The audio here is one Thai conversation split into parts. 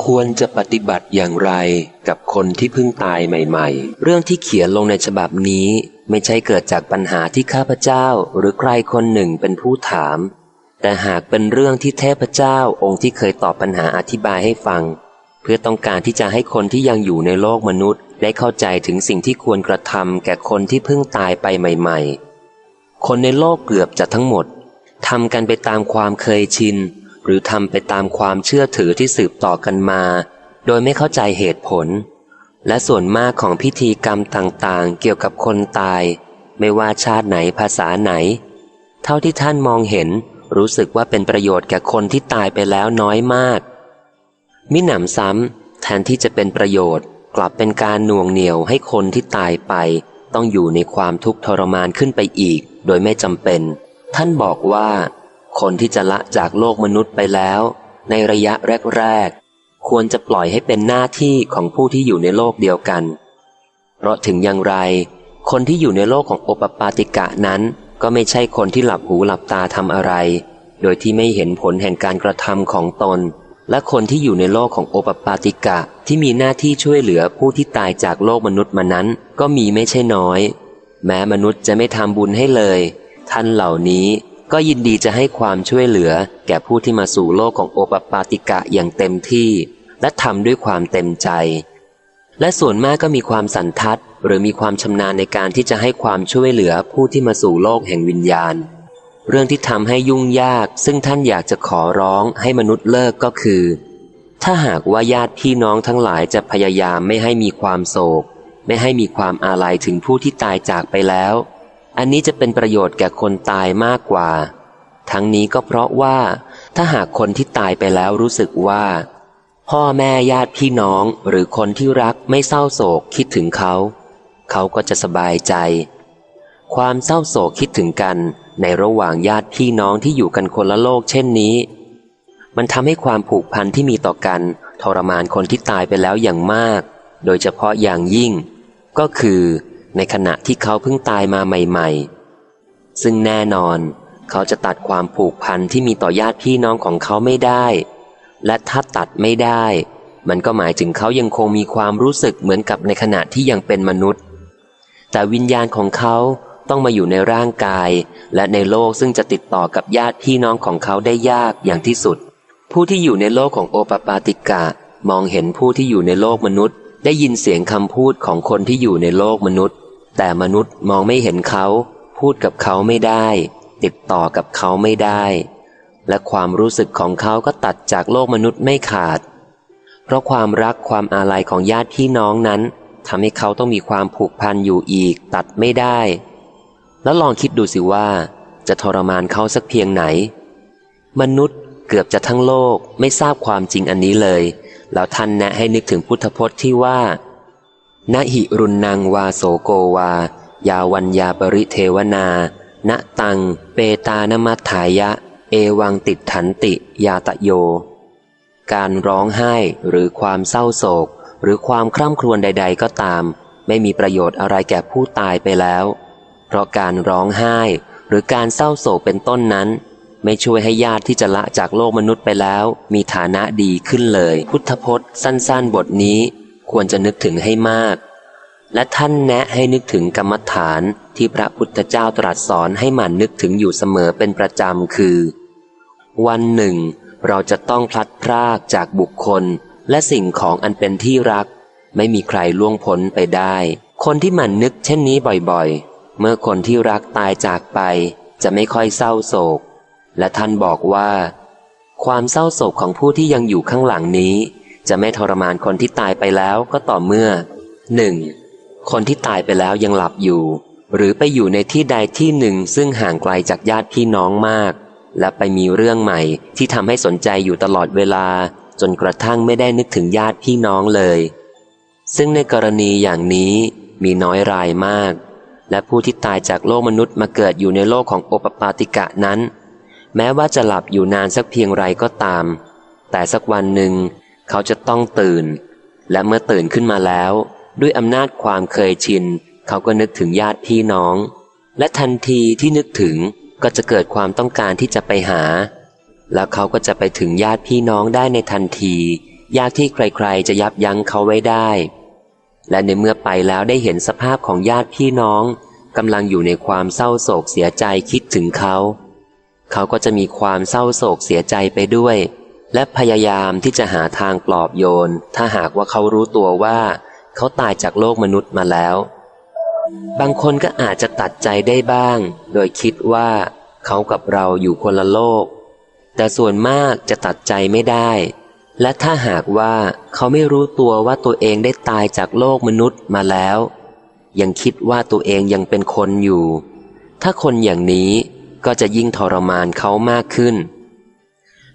ควรจะปฏิบัติอย่างไรกับคนที่เพิ่งตายใหม่ ๆ เรื่องที่เขียนลงในฉบับนี้ ไม่ใช่เกิดจากปัญหาที่ข้าพเจ้าหรือใครคนหนึ่งเป็นผู้ถาม แต่หากเป็นเรื่องที่เทพเจ้าองค์ที่เคยตอบปัญหาอธิบายให้ฟัง เพื่อต้องการที่จะให้คนที่ยังอยู่ในโลกมนุษย์ ได้เข้าใจถึงสิ่งที่ควรกระทำแก่คนที่เพิ่งตายไปใหม่ ๆ คนในโลกเกือบจะทั้งหมดทำกันไปตามความเคยชิน หรือทำไปตามความเชื่อถือที่สืบต่อกันมา โดยไม่เข้าใจเหตุผล และส่วนมากของพิธีกรรมต่างๆ เกี่ยวกับคนตาย ไม่ว่าชาติไหนภาษาไหน เท่าที่ท่านมองเห็นรู้สึกว่าเป็นประโยชน์แก่คนที่ตายไปแล้วน้อยมาก มิหนำซ้ำแทนที่จะเป็นประโยชน์ กลับเป็นการหน่วงเหนี่ยวให้คนที่ตายไป ต้องอยู่ในความทุกข์ทรมานขึ้นไปอีก โดยไม่จำเป็น ท่านบอกว่า คนที่จะละจากโลกมนุษย์ไปแล้ว ในระยะแรก ๆ ควรจะปล่อยให้เป็นหน้าที่ของผู้ที่อยู่ในโลกเดียวกัน เพราะถึงอย่างไร คนที่อยู่ในโลกของโอปปาติกะนั้น ก็ไม่ใช่คนที่หลับหูหลับตาทำอะไร โดยที่ไม่เห็นผลแห่งการกระทำของตน และคนที่อยู่ในโลกของโอปปาติกะที่มีหน้าที่ช่วยเหลือผู้ที่ตายจากโลกมนุษย์มานั้น ก็มีไม่ใช่น้อย แม้มนุษย์จะไม่ทำบุญให้เลย ท่านเหล่านี้ ก็ยินดีจะให้ความช่วยเหลือ แก่ผู้ที่มาสู่โลกของโอปปาติกะอย่างเต็มที่ และทำด้วยความเต็มใจ และส่วนมากก็มีความสันทัด หรือมีความชำนาญในการที่จะให้ความช่วยเหลือผู้ที่มาสู่โลกแห่งวิญญาณ เรื่องที่ทำให้ยุ่งยาก ซึ่งท่านอยากจะขอร้องให้มนุษย์เลิกก็คือ ถ้าหากว่าญาติพี่น้องทั้งหลายจะพยายามไม่ให้มีความโศก ไม่ให้มีความอาลัยถึงผู้ที่ตายจากไปแล้ว อันนี้จะเป็นประโยชน์แก่คนตายมากกว่า ทั้งนี้ก็เพราะว่า ถ้าหากคนที่ตายไปแล้วรู้สึกว่า พ่อแม่ญาติพี่น้องหรือคนที่รักไม่เศร้าโศกคิดถึงเขา เขาก็จะสบายใจ ความเศร้าโศกคิดถึงกัน ในระหว่างญาติพี่น้องที่อยู่กันคนละโลกเช่นนี้ มันทำให้ความผูกพันที่มีต่อกัน ทรมานคนที่ตายไปแล้วอย่างมาก โดยเฉพาะอย่างยิ่ง ก็คือ ในขณะที่เขาเพิ่งตายมาใหม่ๆ ซึ่งแน่นอนเขาจะตัดความผูกพันที่มีต่อญาติพี่น้องของเขาไม่ได้ และถ้าตัดไม่ได้ มันก็หมายถึงเขายังคงมีความรู้สึกเหมือนกับในขณะที่ยังเป็นมนุษย์ แต่วิญญาณของเขาต้องมาอยู่ในร่างกาย และในโลกซึ่งจะติดต่อกับญาติพี่น้องของเขาได้ยากอย่างที่สุด ผู้ที่อยู่ในโลกของโอปปาติกะมองเห็นผู้ที่อยู่ในโลกมนุษย์ ได้ยินเสียงคำพูดของคนที่อยู่ในโลกมนุษย์ แต่มนุษย์มองไม่เห็นเขา พูดกับเขาไม่ได้ ติดต่อกับเขาไม่ได้ และความรู้สึกของเขาก็ตัดจากโลกมนุษย์ไม่ขาด เพราะความรักความอาลัยของญาติพี่น้องนั้นทำให้เขาต้องมีความผูกพันอยู่อีก ตัดไม่ได้ แล้วลองคิดดูสิว่า จะทรมานเขาสักเพียงไหน มนุษย์เกือบจะทั้งโลกไม่ทราบความจริงอันนี้เลย แล้วท่านแนะให้นึกถึงพุทธพจน์ที่ว่า ณหิรุณนางวาโสโกวา ยาวัญญาปริเทวนา ณตัง เปตานมัถายะ เอวังติดถันติยาตะโย การร้องไห้หรือความเศร้าโศก หรือความคร่ำครวญใด ๆ ก็ตาม ไม่มีประโยชน์อะไรแก่ผู้ตายไปแล้ว เพราะการร้องไห้ หรือการเศร้าโศกเป็นต้นนั้น ไม่ช่วยให้ญาติที่จะละจากโลกมนุษย์ไปแล้ว มีฐานะดีขึ้นเลย พุทธพจน์สั้น ๆ บทนี้ ควรจะนึกถึงให้มาก และท่านแนะให้นึกถึงกรรมฐานที่พระพุทธเจ้าตรัสสอนให้หมั่นนึกถึงอยู่เสมอเป็นประจำคือ วันหนึ่ง เราจะต้องพลัดพรากจากบุคคล และสิ่งของอันเป็นที่รัก ไม่มีใครล่วงพ้นไปได้ คนที่หมั่นนึกเช่นนี้บ่อยๆ เมื่อคนที่รักตายจากไป จะไม่ค่อยเศร้าโศก และท่านบอกว่า ความเศร้าโศกของผู้ที่ยังอยู่ข้างหลังนี้ จะไม่ทรมานคนที่ตายไปแล้วก็ต่อเมื่อหนึ่งคนที่ตายไปแล้วยังหลับอยู่ หรือไปอยู่ในที่ใดที่หนึ่งซึ่งห่างไกลจากญาติพี่น้องมาก และไปมีเรื่องใหม่ที่ทำให้สนใจอยู่ตลอดเวลา จนกระทั่งไม่ได้นึกถึงญาติพี่น้องเลย ซึ่งในกรณีอย่างนี้มีน้อยรายมาก และผู้ที่ตายจากโลกมนุษย์มาเกิดอยู่ในโลกของโอปปาติกะนั้น แม้ว่าจะหลับอยู่นานสักเพียงไรก็ตาม แต่สักวันหนึ่ง เขาจะต้องตื่น และเมื่อตื่นขึ้นมาแล้ว ด้วยอำนาจความเคยชิน เขาก็นึกถึงญาติพี่น้อง และทันทีที่นึกถึงก็จะเกิดความต้องการที่จะไปหา แล้วเขาก็จะไปถึงญาติพี่น้องได้ในทันทียากที่ใครๆ จะยับยั้งเขาไว้ได้ และในเมื่อไปแล้วได้เห็นสภาพของญาติพี่น้องกำลังอยู่ในความเศร้าโศกเสียใจคิดถึงเขา เขาก็จะมีความเศร้าโศกเสียใจไปด้วย และพยายามที่จะหาทางปลอบโยน ถ้าหากว่าเขารู้ตัวว่า เขาตายจากโลกมนุษย์มาแล้ว บางคนก็อาจจะตัดใจได้บ้าง โดยคิดว่า เขากับเราอยู่คนละโลก แต่ส่วนมากจะตัดใจไม่ได้ และถ้าหากว่าเขาไม่รู้ตัวว่าตัวเองได้ตายจากโลกมนุษย์มาแล้ว ยังคิดว่าตัวเองยังเป็นคนอยู่ ถ้าคนอย่างนี้ก็จะยิ่งทรมานเขามากขึ้น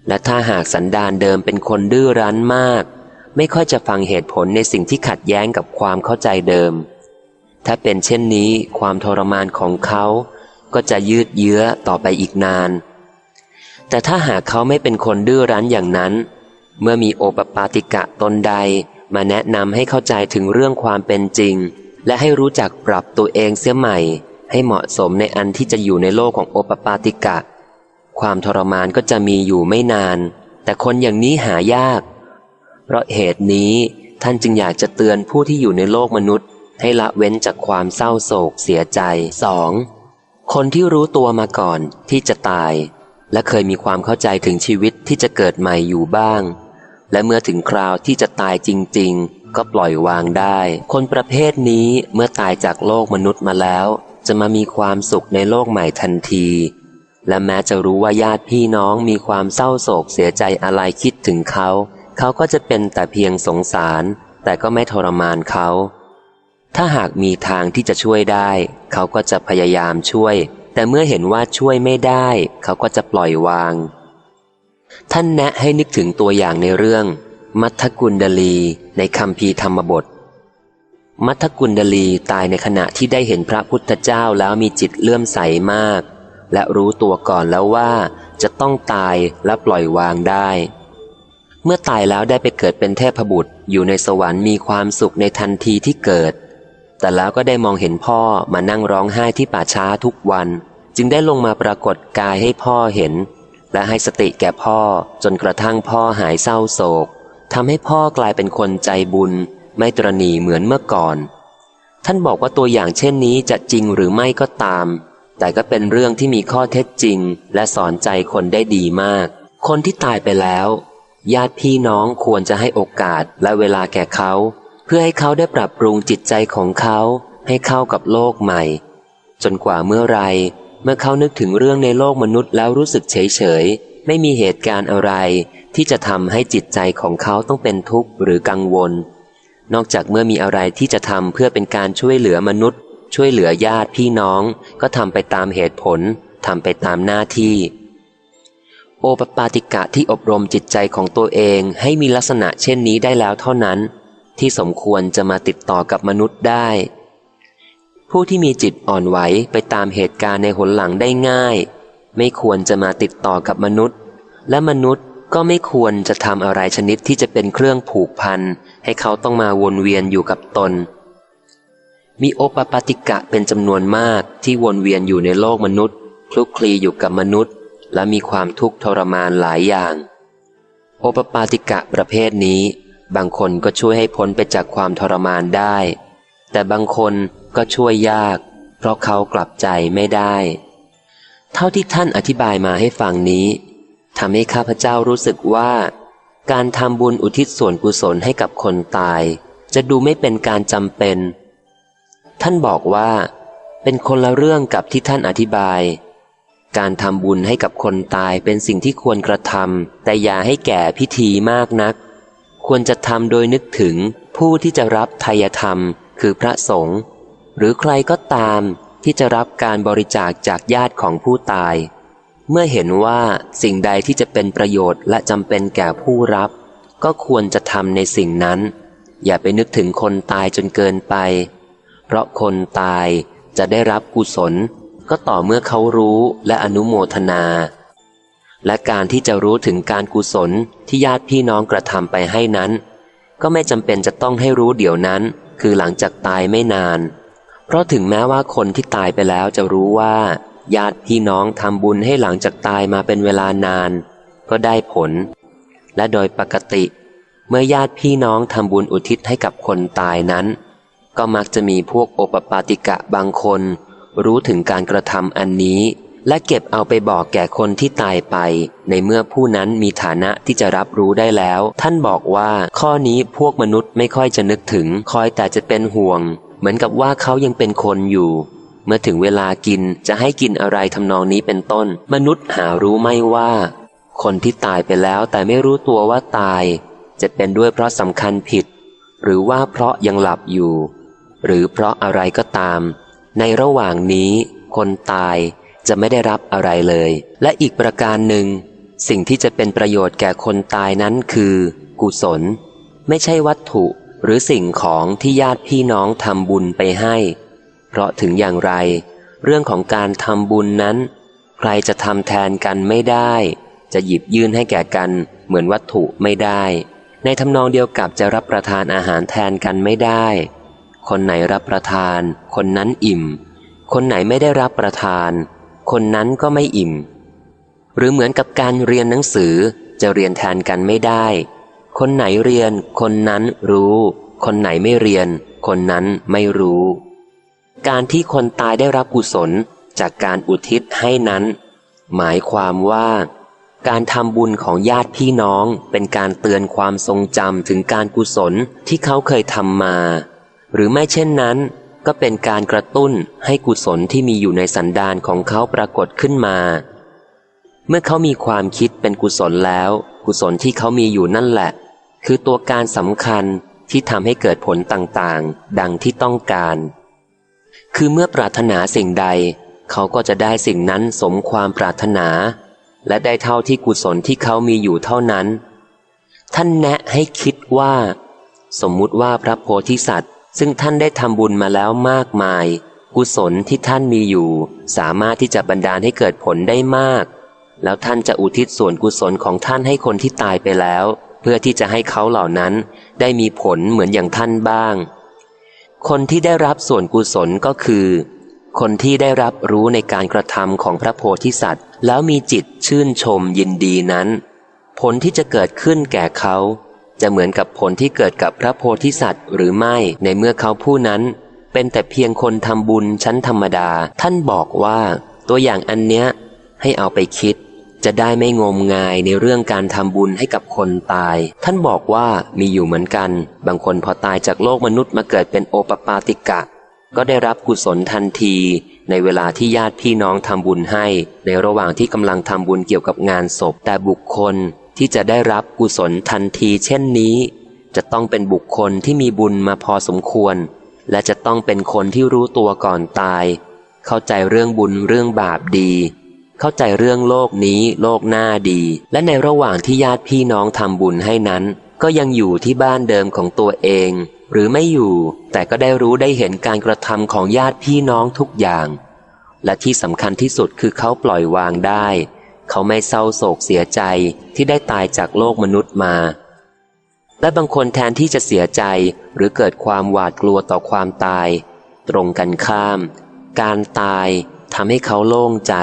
และถ้าหากสันดานเดิมเป็นคนดื้อรั้นมาก ไม่ค่อยจะฟังเหตุผลในสิ่งที่ขัดแย้งกับความเข้าใจเดิม ถ้าเป็นเช่นนี้ความทรมานของเขาก็จะยืดเยื้อต่อไปอีกนาน แต่ถ้าหากเขาไม่เป็นคนดื้อรั้นอย่างนั้น เมื่อมีโอปปาติกะตนใดมาแนะนำให้เข้าใจถึงเรื่องความเป็นจริง และให้รู้จักปรับตัวเองเสียใหม่ ให้เหมาะสมในอันที่จะอยู่ในโลกของโอปปาติกะ ความทรมานก็จะมีอยู่ไม่นาน แต่คนอย่างนี้หายาก เพราะเหตุนี้ท่านจึงอยากจะเตือนผู้ที่อยู่ในโลกมนุษย์ ให้ละเว้นจากความเศร้าโศกเสียใจ 2. คนที่รู้ตัวมาก่อนที่จะตาย และเคยมีความเข้าใจถึงชีวิตที่จะเกิดใหม่อยู่บ้าง และเมื่อถึงคราวที่จะตายจริง ๆ ก็ปล่อยวางได้ คนประเภทนี้เมื่อตายจากโลกมนุษย์มาแล้ว จะมามีความสุขในโลกใหม่ทันที และแม้จะรู้ว่าญาติพี่น้องมีความเศร้าโศกเสียใจอะไรคิดถึงเขา เขาก็จะเป็นแต่เพียงสงสาร แต่ก็ไม่ทรมานเขา ถ้าหากมีทางที่จะช่วยได้ เขาก็จะพยายามช่วย แต่เมื่อเห็นว่าช่วยไม่ได้ เขาก็จะปล่อยวาง ท่านแนะให้นึกถึงตัวอย่างในเรื่อง มัทกุลดลี ในคำพีธรรมบท มัทกุลดลีตายในขณะที่ได้เห็นพระพุทธเจ้าแล้วมีจิตเลื่อมใสมาก และรู้ตัวก่อนแล้วว่า จะต้องตายและปล่อยวางได้ เมื่อตายแล้วได้ไปเกิดเป็นเทพบุตรอยู่ในสวรรค์มีความสุขในทันทีที่เกิด แต่แล้วก็ได้มองเห็นพ่อมานั่งร้องไห้ที่ป่าช้าทุกวัน จึงได้ลงมาปรากฏกายให้พ่อเห็น และให้สติแก่พ่อจนกระทั่งพ่อหายเศร้าโศกทำให้พ่อกลายเป็นคนใจบุญ ไม่ตรณีเหมือนเมื่อก่อน ท่านบอกว่าตัวอย่างเช่นนี้จะจริงหรือไม่ก็ตาม แต่ก็เป็นเรื่องที่มีข้อเท็จจริง และสอนใจคนได้ดีมาก คนที่ตายไปแล้ว ญาติพี่น้องควรจะให้โอกาสและเวลาแก่เขา เพื่อให้เขาได้ปรับปรุงจิตใจของเขา ให้เข้ากับโลกใหม่ จนกว่าเมื่อไร เมื่อเขานึกถึงเรื่องในโลกมนุษย์แล้วรู้สึกเฉยเฉยไม่มีเหตุการณ์อะไร ที่จะทำให้จิตใจของเขาต้องเป็นทุกข์หรือกังวล นอกจากเมื่อมีอะไรที่จะทำเพื่อเป็นการช่วยเหลือมนุษย์ ช่วยเหลือญาติพี่น้องก็ทำไปตามเหตุผลทำไปตามหน้าที่ โอปปาติกะที่อบรมจิตใจของตัวเองให้มีลักษณะเช่นนี้ได้แล้วเท่านั้น ที่สมควรจะมาติดต่อกับมนุษย์ได้ ผู้ที่มีจิตอ่อนไหวไปตามเหตุการณ์ในหนหลังได้ง่าย ไม่ควรจะมาติดต่อกับมนุษย์ และมนุษย์ก็ไม่ควรจะทำอะไรชนิดที่จะเป็นเครื่องผูกพันให้เขาต้องมาวนเวียนอยู่กับตน มีโอปปาติกะเป็นจำนวนมากที่วนเวียนอยู่ในโลกมนุษย์คลุกคลีอยู่กับมนุษย์ และมีความทุกข์ทรมานหลายอย่าง โอปปาติกะประเภทนี้ บางคนก็ช่วยให้พ้นไปจากความทรมานได้ แต่บางคนก็ช่วยยาก เพราะเขากลับใจไม่ได้ เท่าที่ท่านอธิบายมาให้ฟังนี้ทำให้ข้าพเจ้ารู้สึกว่า การทำบุญอุทิศส่วนกุศลให้กับคนตาย จะดูไม่เป็นการจำเป็น ท่านบอกว่า เป็นคนละเรื่องกับที่ท่านอธิบาย การทำบุญให้กับคนตายเป็นสิ่งที่ควรกระทำแต่อย่าให้แก่พิธีมากนัก ควรจะทำโดยนึกถึงผู้ที่จะรับทายธรรม คือพระสงฆ์หรือใครก็ตามที่จะรับการบริจาคจากญาติของผู้ตาย เมื่อเห็นว่าสิ่งใดที่จะเป็นประโยชน์และจำเป็นแก่ผู้รับ ก็ควรจะทำในสิ่งนั้น อย่าไปนึกถึงคนตายจนเกินไป เพราะคนตายจะได้รับกุศล ก็ต่อเมื่อเขารู้และอนุโมทนา และการที่จะรู้ถึงการกุศลที่ญาติพี่น้องกระทำไปให้นั้น ก็ไม่จำเป็นจะต้องให้รู้เดี๋ยวนั้น คือหลังจากตายไม่นาน เพราะถึงแม้ว่าคนที่ตายไปแล้วจะรู้ว่า ญาติพี่น้องทำบุญให้หลังจากตายมาเป็นเวลานาน ก็ได้ผล และโดยปกติ เมื่อญาติพี่น้องทำบุญอุทิศให้กับคนตายนั้น ก็มักจะมีพวกโอปปาติกะบางคน รู้ถึงการกระทำอันนี้ และเก็บเอาไปบอกแก่คนที่ตายไป ในเมื่อผู้นั้นมีฐานะที่จะรับรู้ได้แล้ว ท่านบอกว่าข้อนี้พวกมนุษย์ไม่ค่อยจะนึกถึง คอยแต่จะเป็นห่วง เหมือนกับว่าเขายังเป็นคนอยู่เมื่อถึงเวลากินจะให้กินอะไรทำนองนี้เป็นต้น มนุษย์หารู้ไม่ว่า คนที่ตายไปแล้วแต่ไม่รู้ตัวว่าตาย จะเป็นด้วยเพราะสำคัญผิด หรือว่าเพราะยังหลับอยู่ หรือเพราะอะไรก็ตาม ในระหว่างนี้คนตายจะไม่ได้รับอะไรเลย และอีกประการหนึ่ง สิ่งที่จะเป็นประโยชน์แก่คนตายนั้นคือ กุศล ไม่ใช่วัตถุหรือสิ่งของที่ญาติพี่น้องทำบุญไปให้ เพราะถึงอย่างไร เรื่องของการทำบุญนั้น ใครจะทำแทนกันไม่ได้ จะหยิบยื่นให้แก่กันเหมือนวัตถุไม่ได้ ในทำนองเดียวกับจะรับประทานอาหารแทนกันไม่ได้ คนไหนรับประทาน คนนั้นอิ่ม คนไหนไม่ได้รับประทาน คนนั้นก็ไม่อิ่ม หรือเหมือนกับการเรียนหนังสือจะเรียนแทนกันไม่ได้ คนไหนเรียน คนนั้นรู้ คนไหนไม่เรียน คนนั้นไม่รู้ การที่คนตายได้รับกุศลจากการอุทิศให้นั้น หมายความว่าการทำบุญของญาติพี่น้องเป็นการเตือนความทรงจำถึงการกุศลที่เขาเคยทำมา หรือไม่เช่นนั้น ก็เป็นการกระตุ้นให้กุศลที่มีอยู่ในสันดานของเขาปรากฏขึ้นมา เมื่อเขามีความคิดเป็นกุศลแล้ว กุศลที่เขามีอยู่นั่นแหละ คือตัวการสำคัญที่ทำให้เกิดผลต่างๆ ดังที่ต้องการ คือเมื่อปรารถนาสิ่งใด เขาก็จะได้สิ่งนั้นสมความปรารถนา และได้เท่าที่กุศลที่เขามีอยู่เท่านั้น ท่านแนะให้คิดว่า สมมุติว่าพระโพธิสัตว์ ซึ่งท่านได้ทำบุญมาแล้วมากมาย กุศลที่ท่านมีอยู่ สามารถที่จะบันดาลให้เกิดผลได้มาก แล้วท่านจะอุทิศส่วนกุศลของท่านให้คนที่ตายไปแล้ว เพื่อที่จะให้เขาเหล่านั้นได้มีผลเหมือนอย่างท่านบ้าง คนที่ได้รับส่วนกุศลก็คือ คนที่ได้รับรู้ในการกระทำของพระโพธิสัตว์ แล้วมีจิตชื่นชมยินดีนั้น ผลที่จะเกิดขึ้นแก่เขา จะเหมือนกับผลที่เกิดกับพระโพธิสัตว์ หรือไม่ในเมื่อเขาผู้นั้น เป็นแต่เพียงคนทำบุญชั้นธรรมดา ท่านบอกว่า ตัวอย่างอันเนี้ยให้เอาไปคิด จะได้ไม่งมงายในเรื่องการทำบุญให้กับคนตาย ท่านบอกว่ามีอยู่เหมือนกัน บางคนพอตายจากโลกมนุษย์มาเกิดเป็นโอปปาติกะ ก็ได้รับกุศลทันที ในเวลาที่ญาติพี่น้องทำบุญให้ ในระหว่างที่กำลังทำบุญเกี่ยวกับงานศพแต่บุคคล ที่จะได้รับกุศลทันทีเช่นนี้ จะต้องเป็นบุคคลที่มีบุญมาพอสมควร และจะต้องเป็นคนที่รู้ตัวก่อนตาย เข้าใจเรื่องบุญเรื่องบาปดี เข้าใจเรื่องโลกนี้โลกหน้าดี และในระหว่างที่ญาติพี่น้องทำบุญให้นั้น ก็ยังอยู่ที่บ้านเดิมของตัวเอง หรือไม่อยู่ แต่ก็ได้รู้ได้เห็นการกระทำของญาติพี่น้องทุกอย่าง และที่สำคัญที่สุดคือเขาปล่อยวางได้ เขาไม่เศร้าโศกเสียใจที่ได้ตายจากโลกมนุษย์มา และบางคนแทนที่จะเสียใจหรือเกิดความหวาดกลัวต่อความตาย ตรงกันข้าม การตายทำให้เขาโล่งใจ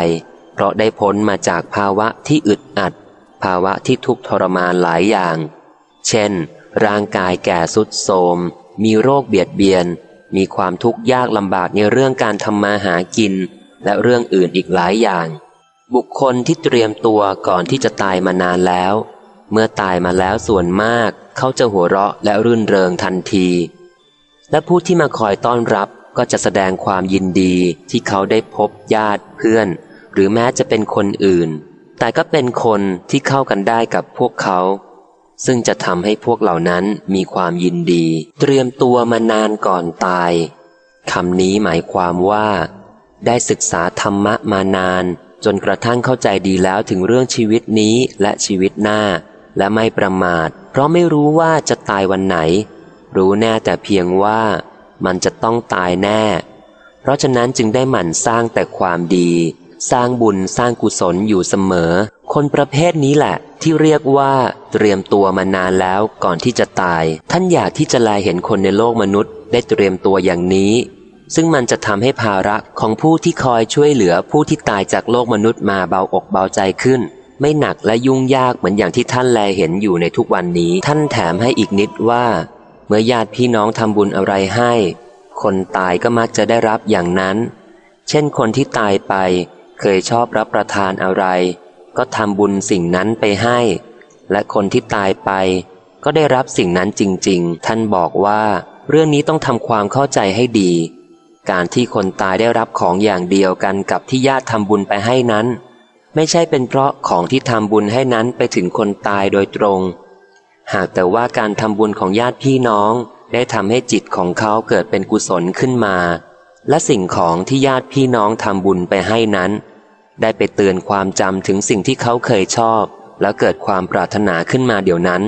เพราะได้พ้นมาจากภาวะที่อึดอัด ภาวะที่ทุกข์ทรมานหลายอย่าง เช่น ร่างกายแก่สุดโทมมีโรคเบียดเบียน มีความทุกข์ยากลำบากในเรื่องการทำมาหากิน และเรื่องอื่นอีกหลายอย่าง บุคคลที่เตรียมตัวก่อนที่จะตายมานานแล้ว เมื่อตายมาแล้วส่วนมากเขาจะหัวเราะและรื่นเริงทันที และผู้ที่มาคอยต้อนรับก็จะแสดงความยินดีที่เขาได้พบญาติเพื่อน หรือแม้จะเป็นคนอื่น แต่ก็เป็นคนที่เข้ากันได้กับพวกเขา ซึ่งจะทำให้พวกเหล่านั้นมีความยินดี เตรียมตัวมานานก่อนตายคำนี้หมายความว่า ได้ศึกษาธรรมะมานาน จนกระทั่งเข้าใจดีแล้วถึงเรื่องชีวิตนี้และชีวิตหน้า และไม่ประมาท เพราะไม่รู้ว่าจะตายวันไหน รู้แน่แต่เพียงว่ามันจะต้องตายแน่ เพราะฉะนั้นจึงได้หมั่นสร้างแต่ความดี สร้างบุญสร้างกุศลอยู่เสมอ คนประเภทนี้แหละ ที่เรียกว่าเตรียมตัวมานานแล้วก่อนที่จะตาย ท่านอยากที่จะแลเห็นคนในโลกมนุษย์ ได้เตรียมตัวอย่างนี้ ซึ่งมันจะทำให้ภาระของผู้ที่คอยช่วยเหลือผู้ที่ตายจากโลกมนุษย์มาเบาอกเบาใจขึ้น ไม่หนักและยุ่งยากเหมือนอย่างที่ท่านแลเห็นอยู่ในทุกวันนี้ ท่านแถมให้อีกนิดว่า เมื่อญาติพี่น้องทำบุญอะไรให้ คนตายก็มักจะได้รับอย่างนั้น เช่นคนที่ตายไป เคยชอบรับประทานอะไร ก็ทำบุญสิ่งนั้นไปให้ และคนที่ตายไป ก็ได้รับสิ่งนั้นจริง ๆ ท่านบอกว่า เรื่องนี้ต้องทำความเข้าใจให้ดี การที่คนตายได้รับของอย่างเดียวกันกับที่ญาติทำบุญไปให้นั้น ไม่ใช่เป็นเพราะของที่ทำบุญให้นั้นไปถึงคนตายโดยตรง หากแต่ว่าการทำบุญของญาติพี่น้อง ได้ทำให้จิตของเขาเกิดเป็นกุศลขึ้นมา และสิ่งของที่ญาติพี่น้องทำบุญไปให้นั้น ได้ไปเตือนความจำถึงสิ่งที่เขาเคยชอบ แล้วเกิดความปรารถนาขึ้นมาเดี๋ยวนั้น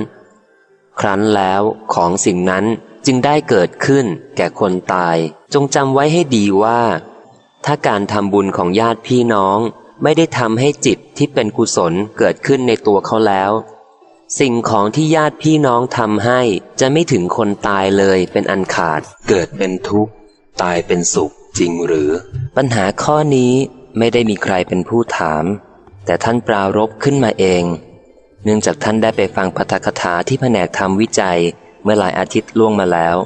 ครั้นแล้วของสิ่งนั้น จึงได้เกิดขึ้นแก่คนตาย จงจำไว้ให้ดีว่า ถ้าการทำบุญของญาติพี่น้องไม่ได้ทำให้จิตที่เป็นกุศลเกิดขึ้นในตัวเขาแล้ว สิ่งของที่ญาติพี่น้องทำให้จะไม่ถึงคนตายเลยเป็นอันขาด เกิดเป็นทุกข์ ตายเป็นสุขจริงหรือ ปัญหาข้อนี้ไม่ได้มีใครเป็นผู้ถาม แต่ท่านปรารบขึ้นมาเอง เนื่องจากท่านได้ไปฟังพัทธคถาที่แผนกทำวิจัย เมื่อหลายอาทิตย์ล่วงมาแล้ว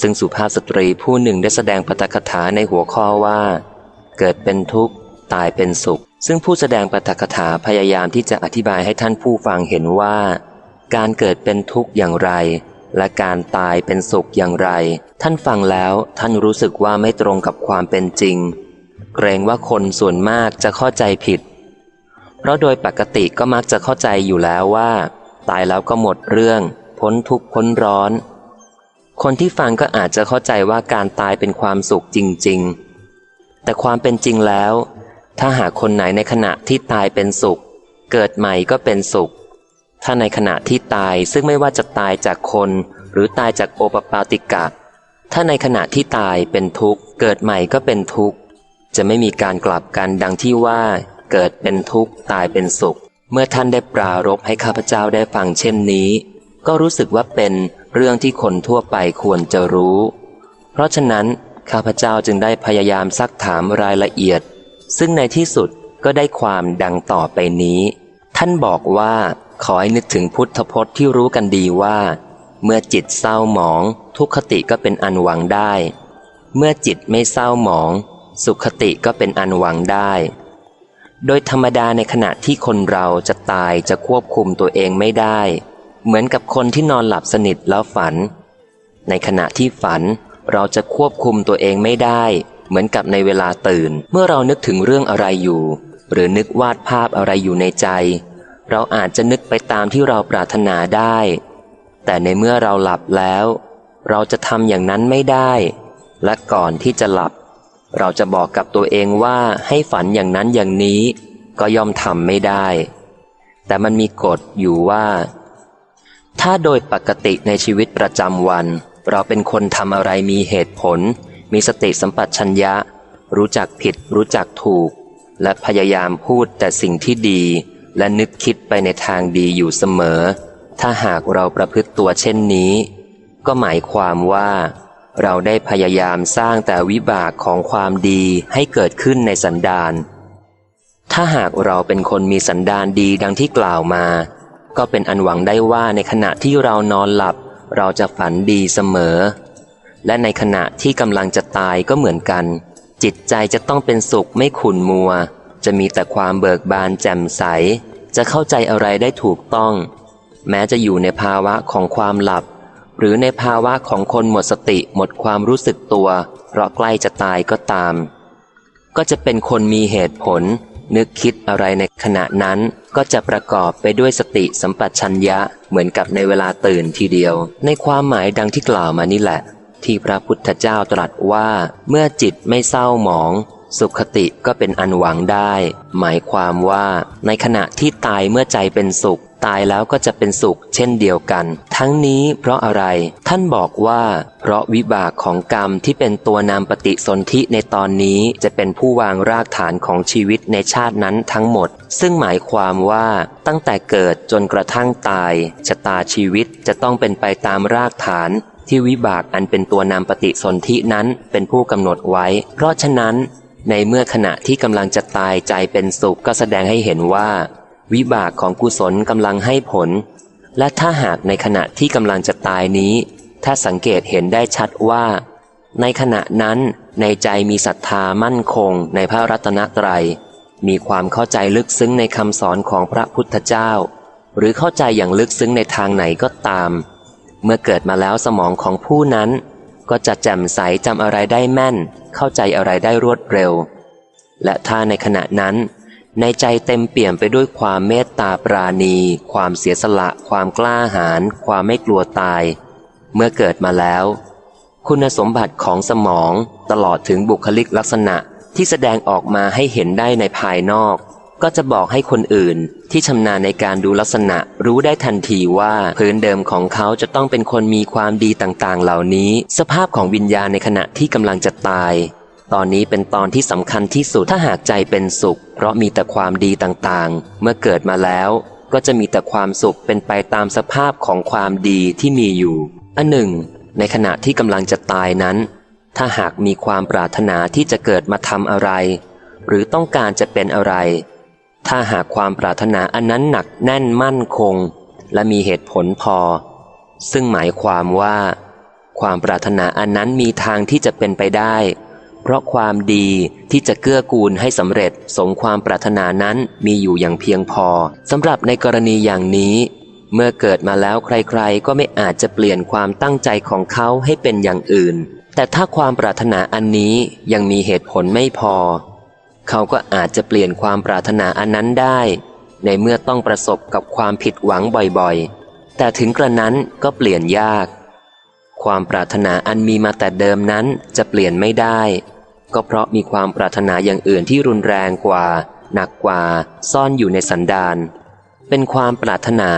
ซึ่งสุภาพสตรีผู้หนึ่งได้แสดงพัทธคถาในหัวข้อว่า เกิดเป็นทุกข์ ตายเป็นสุข ซึ่งผู้แสดงพัทธคถาพยายามที่จะอธิบายให้ท่านผู้ฟังเห็นว่า การเกิดเป็นทุกข์อย่างไร และการตายเป็นสุขอย่างไร ท่านฟังแล้วท่านรู้สึกว่าไม่ตรงกับความเป็นจริง เกรงว่าคนส่วนมากจะเข้าใจผิด เพราะโดยปกติก็มักจะเข้าใจอยู่แล้วว่า ตายแล้วก็หมดเรื่อง พ้นทุกข์พ้นร้อน คนที่ฟังก็อาจจะเข้าใจว่าการตายเป็นความสุขจริง ๆ แต่ความเป็นจริงแล้ว ถ้าหากคนไหนในขณะที่ตายเป็นสุข เกิดใหม่ก็เป็นสุข ถ้าในขณะที่ตายซึ่งไม่ว่าจะตายจากคน หรือตายจากโอปปาติกะ ถ้าในขณะที่ตายเป็นทุกข์ เกิดใหม่ก็เป็นทุกข์ จะไม่มีการกลับกันดังที่ว่า เกิดเป็นทุกข์ตายเป็นสุขเมื่อท่านได้ปรารบให้ข้าพเจ้าได้ฟังเช่นนี้ ก็รู้สึกว่าเป็นเรื่องที่คนทั่วไปควรจะรู้ เพราะฉะนั้น ข้าพเจ้าจึงได้พยายามซักถามรายละเอียด ซึ่งในที่สุดก็ได้ความดังต่อไปนี้ ท่านบอกว่าขอให้นึกถึงพุทธพจน์ที่รู้กันดีว่า เมื่อจิตเศร้าหมอง ทุกขติก็เป็นอันหวังได้ เมื่อจิตไม่เศร้าหมอง สุขติก็เป็นอันหวังได้ โดยธรรมดาในขณะที่คนเราจะตายจะควบคุมตัวเองไม่ได้ เหมือนกับคนที่นอนหลับสนิทแล้วฝัน ในขณะที่ฝันเราจะควบคุมตัวเองไม่ได้ เหมือนกับในเวลาตื่น เมื่อเรานึกถึงเรื่องอะไรอยู่ หรือนึกวาดภาพอะไรอยู่ในใจ เราอาจจะนึกไปตามที่เราปรารถนาได้ แต่ในเมื่อเราหลับแล้ว เราจะทำอย่างนั้นไม่ได้ และก่อนที่จะหลับ เราจะบอกกับตัวเองว่าให้ฝันอย่างนั้นอย่างนี้ ก็ย่อมทำไม่ได้ แต่มันมีกฎอยู่ว่า ถ้าโดยปกติในชีวิตประจำวัน เราเป็นคนทำอะไรมีเหตุผล มีสติสัมปชัญญะ รู้จักผิด รู้จักถูก และพยายามพูดแต่สิ่งที่ดี และนึกคิดไปในทางดีอยู่เสมอ ถ้าหากเราประพฤติตัวเช่นนี้ ก็หมายความว่า เราได้พยายามสร้างแต่วิบากของความดีให้เกิดขึ้นในสันดานถ้าหากเราเป็นคนมีสันดานดีดังที่กล่าวมา ก็เป็นอันหวังได้ว่าในขณะที่เรานอนหลับ เราจะฝันดีเสมอ และในขณะที่กำลังจะตายก็เหมือนกัน จิตใจจะต้องเป็นสุขไม่ขุ่นมัว จะมีแต่ความเบิกบานแจ่มใส จะเข้าใจอะไรได้ถูกต้อง แม้จะอยู่ในภาวะของความหลับ หรือในภาวะของคนหมดสติหมดความรู้สึกตัว เพราะใกล้จะตายก็ตาม ก็จะเป็นคนมีเหตุผล นึกคิดอะไรในขณะนั้นก็จะประกอบไปด้วยสติสัมปชัญญะเหมือนกับในเวลาตื่นทีเดียว ในความหมายดังที่กล่าวมานี่แหละ ที่พระพุทธเจ้าตรัสว่า เมื่อจิตไม่เศร้าหมอง สุขติก็เป็นอันหวังได้ หมายความว่าในขณะที่ตายเมื่อใจเป็นสุข ตายแล้วก็จะเป็นสุข เช่นเดียวกัน ทั้งนี้เพราะอะไร ท่านบอกว่า เพราะวิบากของกรรมที่เป็นตัวนำปฏิสนธิในตอนนี้จะเป็นผู้วางรากฐานของชีวิตในชาตินั้นทั้งหมด ซึ่งหมายความว่าตั้งแต่เกิดจนกระทั่งตายชะตาชีวิตจะต้องเป็นไปตามรากฐานที่วิบากอันเป็นตัวนำปฏิสนธินั้นเป็นผู้กำหนดไว้ เพราะฉะนั้น ในเมื่อขณะที่กำลังจะตายใจเป็นสุขก็แสดงให้เห็นว่า วิบากของกุศลกำลังให้ผล และถ้าหากในขณะที่กำลังจะตายนี้ ถ้าสังเกตเห็นได้ชัดว่า ในขณะนั้นในใจมีศรัทธามั่นคงในพระรัตนตรัย มีความเข้าใจลึกซึ้งในคำสอนของพระพุทธเจ้า หรือเข้าใจอย่างลึกซึ้งในทางไหนก็ตาม เมื่อเกิดมาแล้วสมองของผู้นั้น ก็จะแจ่มใสจำอะไรได้แม่น เข้าใจอะไรได้รวดเร็ว และถ้าในขณะนั้น ในใจเต็มเปี่ยมไปด้วยความเมตตาปราณี ความเสียสละ ความกล้าหาญความไม่กลัวตาย เมื่อเกิดมาแล้ว คุณสมบัติของสมองตลอดถึงบุคลิกลักษณะที่แสดงออกมาให้เห็นได้ในภายนอก ก็จะบอกให้คนอื่นที่ชำนาญในการดูลักษณะรู้ได้ทันทีว่าพื้นเดิมของเขาจะต้องเป็นคนมีความดีต่างๆ เหล่านี้ สภาพของวิญญาณในขณะที่กำลังจะตาย ตอนนี้เป็นตอนที่สำคัญที่สุดถ้าหากใจเป็นสุข เพราะมีแต่ความดีต่างๆ เมื่อเกิดมาแล้ว ก็จะมีแต่ความสุขเป็นไปตามสภาพของความดีที่มีอยู่ อันหนึ่ง ในขณะที่กำลังจะตายนั้น ถ้าหากมีความปรารถนาที่จะเกิดมาทำอะไร หรือต้องการจะเป็นอะไร ถ้าหากความปรารถนาอันนั้นหนักแน่นมั่นคง และมีเหตุผลพอ ซึ่งหมายความว่า ความปรารถนาอันนั้นมีทางที่จะเป็นไปได้ เพราะความดีที่จะเกื้อกูลให้สำเร็จสมความปรารถนานั้นมีอยู่อย่างเพียงพอสำหรับในกรณีอย่างนี้ เมื่อเกิดมาแล้วใครๆ ก็ไม่อาจจะเปลี่ยนความตั้งใจของเขาให้เป็นอย่างอื่น แต่ถ้าความปรารถนาอันนี้ยังมีเหตุผลไม่พอ เขาก็อาจจะเปลี่ยนความปรารถนาอันนั้นได้ ในเมื่อต้องประสบกับความผิดหวังบ่อยๆ แต่ถึงกระนั้นก็เปลี่ยนยาก ความปรารถนาอันมีมาแต่เดิมนั้นจะเปลี่ยนไม่ได้ ก็เพราะมีความปรารถนาอย่างอื่นที่รุนแรงกว่า หนักกว่า ซ่อนอยู่ในสันดานเป็นความปรารถนา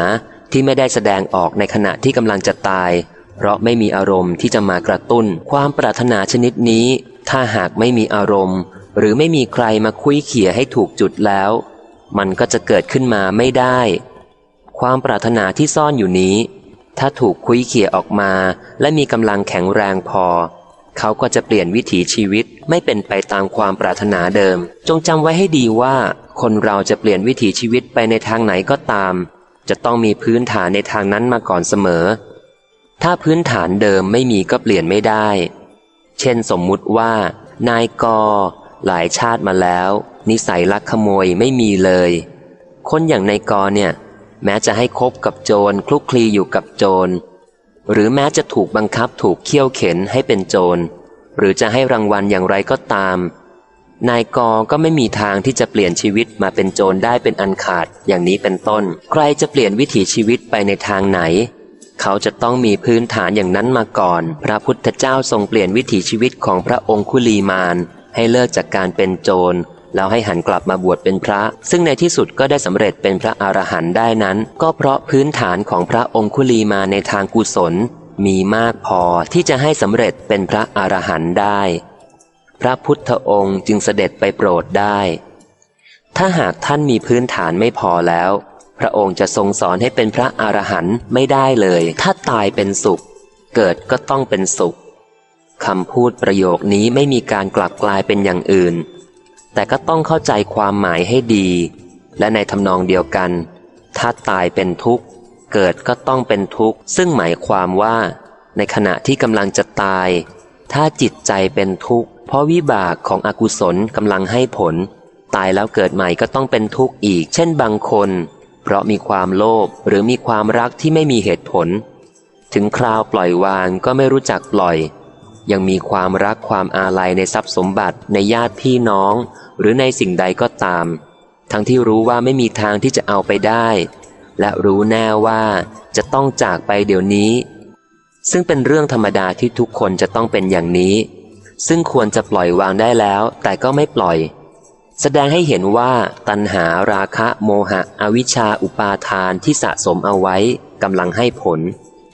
ที่ไม่ได้แสดงออกในขณะที่กำลังจะตาย เพราะไม่มีอารมณ์ที่จะมากระตุ้น ความปรารถนาชนิดนี้ ถ้าหากไม่มีอารมณ์ หรือไม่มีใครมาคุยเขี่ยให้ถูกจุดแล้ว มันก็จะเกิดขึ้นมาไม่ได้ ความปรารถนาที่ซ่อนอยู่นี้ ถ้าถูกคุยเขี่ยออกมา และมีกำลังแข็งแรงพอ เขาก็จะเปลี่ยนวิถีชีวิตไม่เป็นไปตามความปรารถนาเดิม จงจำไว้ให้ดีว่า คนเราจะเปลี่ยนวิถีชีวิตไปในทางไหนก็ตาม จะต้องมีพื้นฐานในทางนั้นมาก่อนเสมอ ถ้าพื้นฐานเดิมไม่มีก็เปลี่ยนไม่ได้ เช่นสมมุติว่า นายกหลายชาติมาแล้ว นิสัยลักขโมยไม่มีเลย คนอย่างนายกเนี่ย แม้จะให้คบกับโจรคลุกคลีอยู่กับโจร หรือแม้จะถูกบังคับถูกเคี่ยวเข็นให้เป็นโจร หรือจะให้รางวัลอย่างไรก็ตาม นายกอก็ไม่มีทางที่จะเปลี่ยนชีวิตมาเป็นโจรได้เป็นอันขาดอย่างนี้เป็นต้น ใครจะเปลี่ยนวิถีชีวิตไปในทางไหน เขาจะต้องมีพื้นฐานอย่างนั้นมาก่อน พระพุทธเจ้าทรงเปลี่ยนวิถีชีวิตของพระองคุลีมานให้เลิกจากการเป็นโจร แล้วให้หันกลับมาบวชเป็นพระ ซึ่งในที่สุดก็ได้สำเร็จเป็นพระอรหันต์ได้นั้น ก็เพราะพื้นฐานของพระองคุลีมาในทางกุศล มีมากพอที่จะให้สำเร็จเป็นพระอรหันต์ได้ พระพุทธองค์จึงเสด็จไปโปรดได้ ถ้าหากท่านมีพื้นฐานไม่พอแล้ว พระองค์จะทรงสอนให้เป็นพระอรหันต์ไม่ได้เลย ถ้าตายเป็นสุข เกิดก็ต้องเป็นสุขคำพูดประโยคนี้ไม่มีการกลับกลายเป็นอย่างอื่น แต่ก็ต้องเข้าใจความหมายให้ดี และในทำนองเดียวกัน ถ้าตายเป็นทุกข์ เกิดก็ต้องเป็นทุกข์ ซึ่งหมายความว่า ในขณะที่กำลังจะตาย ถ้าจิตใจเป็นทุกข์ เพราะวิบากของอกุศลกำลังให้ผล ตายแล้วเกิดใหม่ก็ต้องเป็นทุกข์อีก เช่นบางคน เพราะมีความโลภหรือมีความรักที่ไม่มีเหตุผล ถึงคราวปล่อยวางก็ไม่รู้จักปล่อย ยังมีความรักความอาลัยในทรัพย์สมบัติในญาติพี่น้อง หรือในสิ่งใดก็ตาม ทั้งที่รู้ว่าไม่มีทางที่จะเอาไปได้ และรู้แน่ว่าจะต้องจากไปเดี๋ยวนี้ ซึ่งเป็นเรื่องธรรมดาที่ทุกคนจะต้องเป็นอย่างนี้ ซึ่งควรจะปล่อยวางได้แล้ว แต่ก็ไม่ปล่อย แสดงให้เห็นว่าตัณหาราคะโมหะ อวิชชาอุปาทานที่สะสมเอาไว้กำลังให้ผล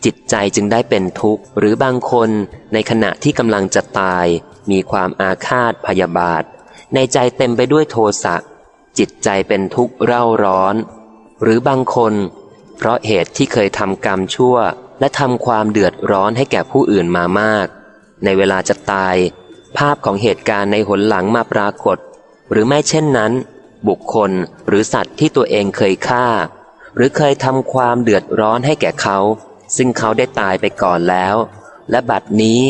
จิตใจจึงได้เป็นทุกข์ หรือบางคนในขณะที่กำลังจะตาย มีความอาฆาตพยาบาท ในใจเต็มไปด้วยโทสะ จิตใจเป็นทุกข์เร่าร้อน หรือบางคน เพราะเหตุที่เคยทำกรรมชั่ว และทำความเดือดร้อนให้แก่ผู้อื่นมามาก ในเวลาจะตาย ภาพของเหตุการณ์ในหนหลังมาปรากฏ หรือไม่เช่นนั้น บุคคลหรือสัตว์ที่ตัวเองเคยฆ่า หรือเคยทำความเดือดร้อนให้แก่เขา ซึ่งเขาได้ตายไปก่อนแล้ว และบัดนี้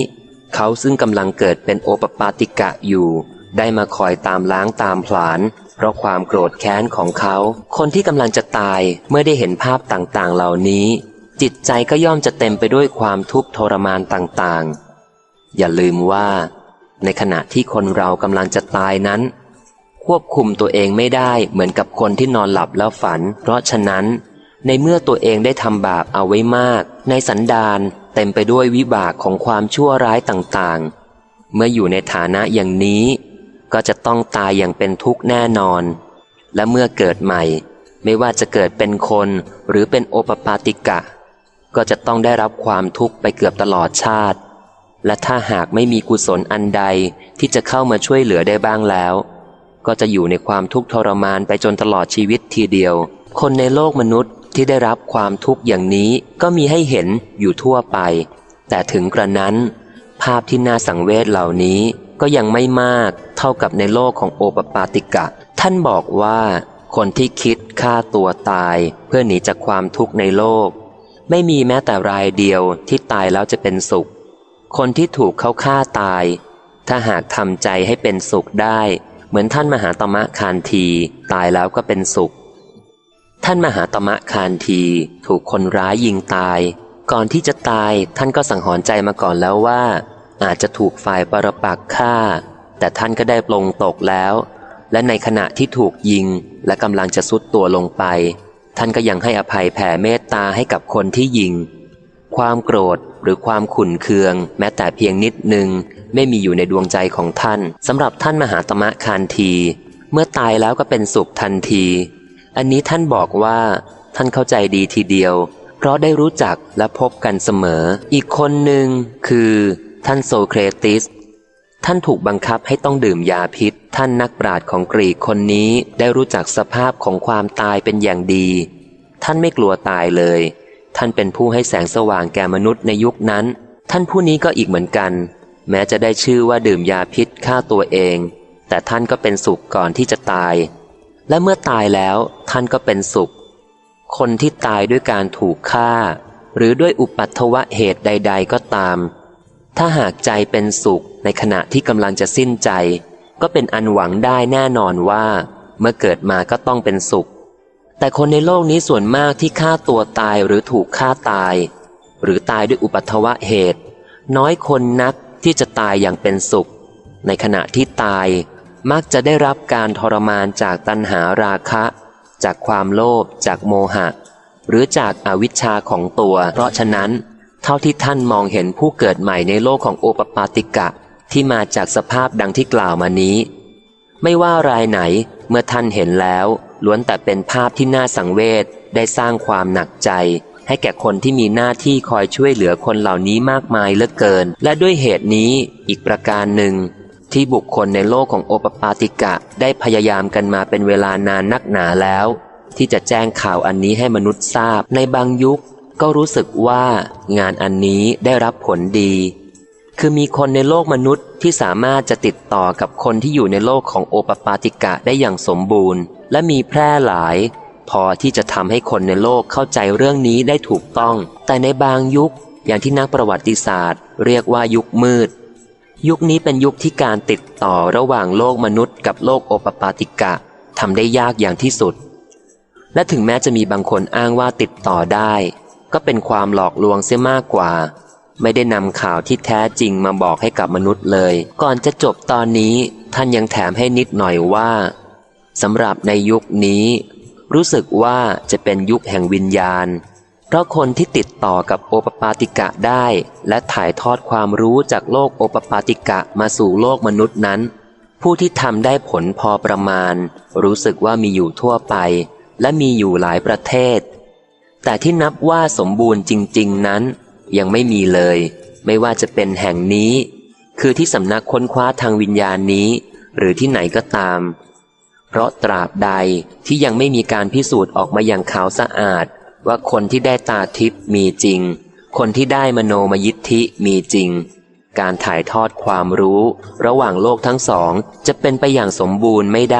เขาซึ่งกำลังเกิดเป็นโอปปาติกะอยู่ ได้มาคอยตามล้างตามผลาญเพราะความโกรธแค้นของเขา คนที่กำลังจะตายเมื่อได้เห็นภาพต่างๆ เหล่านี้ จิตใจก็ย่อมจะเต็มไปด้วยความทุกข์ทรมานต่างๆ อย่าลืมว่า ในขณะที่คนเรากำลังจะตายนั้น ควบคุมตัวเองไม่ได้เหมือนกับคนที่นอนหลับแล้วฝัน เพราะฉะนั้น ในเมื่อตัวเองได้ทำบาปเอาไว้มาก ในสันดานเต็มไปด้วยวิบากของความชั่วร้ายต่างๆ เมื่ออยู่ในฐานะอย่างนี้ ก็จะต้องตายอย่างเป็นทุกข์แน่นอน และเมื่อเกิดใหม่ ไม่ว่าจะเกิดเป็นคนหรือเป็นโอปปาติกะ ก็จะต้องได้รับความทุกข์ไปเกือบตลอดชาติ และถ้าหากไม่มีกุศลอันใดที่จะเข้ามาช่วยเหลือได้บ้างแล้ว ก็จะอยู่ในความทุกข์ทรมานไปจนตลอดชีวิตทีเดียว คนในโลกมนุษย์ที่ได้รับความทุกข์อย่างนี้ก็มีให้เห็นอยู่ทั่วไป แต่ถึงกระนั้น ภาพที่น่าสังเวชเหล่านี้ ก็ยังไม่มากเท่ากับในโลกของโอปปาติกะ ท่านบอกว่า คนที่คิดฆ่าตัวตายเพื่อหนีจากความทุกข์ในโลก ไม่มีแม้แต่รายเดียวที่ตายแล้วจะเป็นสุข คนที่ถูกเขาฆ่าตาย ถ้าหากทำใจให้เป็นสุขได้ เหมือนท่านมหาตมะคานทีตายแล้วก็เป็นสุข ท่านมหาตมะคานทีถูกคนร้ายยิงตาย ก่อนที่จะตายท่านก็สังหรณ์ใจมาก่อนแล้วว่า อาจจะถูกฝ่ายปรปักฆ่า แต่ท่านก็ได้ปลงตกแล้ว และในขณะที่ถูกยิงและกำลังจะสุดตัวลงไป ท่านก็ยังให้อภัยแผ่เมตตาให้กับคนที่ยิง ความโกรธหรือความขุนเคือง แม้แต่เพียงนิดหนึ่งไม่มีอยู่ในดวงใจของท่านสำหรับท่านมหาตมะคานที เมื่อตายแล้วก็เป็นสุขทันที อันนี้ท่านบอกว่า ท่านเข้าใจดีทีเดียว เพราะได้รู้จักและพบกันเสมอ อีกคนหนึ่งคือ ท่านโซเครติส ท่านถูกบังคับให้ต้องดื่มยาพิษ ท่านนักปราชญ์ของกรีกคนนี้ได้รู้จักสภาพของความตายเป็นอย่างดี ท่านไม่กลัวตายเลย ท่านเป็นผู้ให้แสงสว่างแก่มนุษย์ในยุคนั้น ท่านผู้นี้ก็อีกเหมือนกัน แม้จะได้ชื่อว่าดื่มยาพิษฆ่าตัวเอง แต่ท่านก็เป็นสุขก่อนที่จะตาย และเมื่อตายแล้วท่านก็เป็นสุข คนที่ตายด้วยการถูกฆ่า หรือด้วยอุปัตถวะเหตุใด ๆ ก็ตาม ถ้าหากใจเป็นสุขในขณะที่กำลังจะสิ้นใจ ก็เป็นอันหวังได้แน่นอนว่า เมื่อเกิดมาก็ต้องเป็นสุข แต่คนในโลกนี้ส่วนมากที่ฆ่าตัวตายหรือถูกฆ่าตาย หรือตายด้วยอุปัตวะเหตุ น้อยคนนักที่จะตายอย่างเป็นสุข ในขณะที่ตายมักจะได้รับการทรมานจากตัณหาราคะ จากความโลภจากโมหะ หรือจากอาวิชชาของตัว เพราะฉะนั้น ท่าที่ท่านมองเห็นผู้เกิดใหม่ในโลกของโอปปาติกะที่มาจากสภาพดังที่กล่าวมานี้ ไม่ว่ารายไหนเมื่อท่านเห็นแล้ว ล้วนแต่เป็นภาพที่น่าสังเวชได้สร้างความหนักใจ ให้แก่คนที่มีหน้าที่คอยช่วยเหลือคนเหล่านี้มากมายเหลือเกิน และด้วยเหตุนี้อีกประการหนึ่ง ที่บุคคลในโลกของโอปปาติกะได้พยายามกันมาเป็นเวลานานนักหนาแล้ว ที่จะแจ้งข่าวอันนี้ให้มนุษย์ทราบในบางยุค ก็รู้สึกว่างานอันนี้ได้รับผลดี คือมีคนในโลกมนุษย์ที่สามารถจะติดต่อกับคนที่อยู่ในโลกของโอปปาติกะได้อย่างสมบูรณ์ และมีแพร่หลาย พอที่จะทำให้คนในโลกเข้าใจเรื่องนี้ได้ถูกต้อง แต่ในบางยุคอย่างที่นักประวัติศาสตร์ เรียกว่ายุคมืด ยุคนี้เป็นยุคที่การติดต่อระหว่างโลกมนุษย์ กับโลกโอปปาติกะทำได้ยากอย่างที่สุด และถึงแม้จะมีบางคนอ้างว่าติดต่อได้ ก็เป็นความหลอกลวงเสียมากกว่า ไม่ได้นำข่าวที่แท้จริงมาบอกให้กับมนุษย์เลย ก่อนจะจบตอนนี้ท่านยังแถมให้นิดหน่อยว่าสำหรับในยุคนี้ รู้สึกว่าจะเป็นยุคแห่งวิญญาณ เพราะคนที่ติดต่อกับโอปปาติกะได้ และถ่ายทอดความรู้จากโลกโอปปาติกะมาสู่โลกมนุษย์นั้น ผู้ที่ทำได้ผลพอประมาณ รู้สึกว่ามีอยู่ทั่วไป และมีอยู่หลายประเทศ แต่ที่นับว่าสมบูรณ์จริง ๆ นั้น ยังไม่มีเลย ไม่ว่าจะเป็นแห่งนี้ คือที่สำนักค้นคว้าทางวิญญาณนี้ หรือที่ไหนก็ตาม เพราะตราบใดที่ยังไม่มีการพิสูจน์ออกมาอย่างขาวสะอาด ว่าคนที่ได้ตาทิพย์มีจริง คนที่ได้มโนมยิทธิมีจริง การถ่ายทอดความรู้ ระหว่างโลกทั้งสองจะเป็นไปอย่างสมบูรณ์ไม่ได้